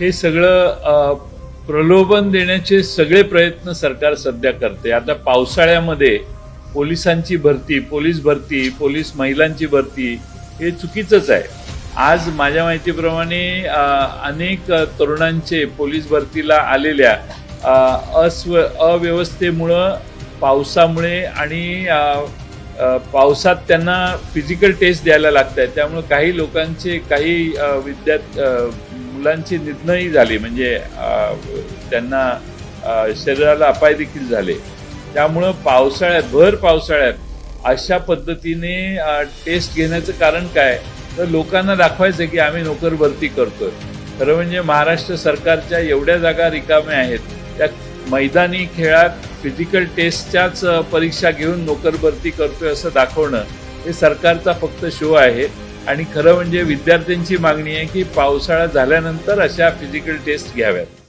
हे सगळं प्रलोभन देण्याचे सगळे प्रयत्न सरकार सध्या करते. आता पावसाळ्यामध्ये पोलिसांची भरती पोलीस भरती पोलीस महिलांची भरती हे चुकीचंच आहे. आज माझ्या माहितीप्रमाणे अनेक तरुणांचे पोलीस भरतीला आलेल्या अस्व अव्यवस्थेमुळं पावसामुळे आणि पावसात त्यांना फिजिकल टेस्ट द्यायला लागत आहे त्यामुळे काही लोकांचे काही विद्या मुलांची निधनही झाली म्हणजे त्यांना शरीराला अपाय देखील झाले. त्यामुळं पावसाळ्यात भर पावसाळ्यात अशा पद्धतीने टेस्ट घेण्याचं कारण काय? तर लोकांना दाखवायचं की आम्ही नोकर भरती करतोय. खरं म्हणजे महाराष्ट्र सरकारच्या एवढ्या जागा रिकाम्या आहेत त्या मैदानी खेळात फिजिकल टेस्टच्याच परीक्षा घेऊन नोकर भरती करतोय असं दाखवणं हे सरकारचा फक्त शो आहे. आणि खरं म्हणजे विद्यार्थ्यांची मागणी आहे की पावसाळा झाल्यानंतर अशा फिजिकल टेस्ट घ्याव्यात.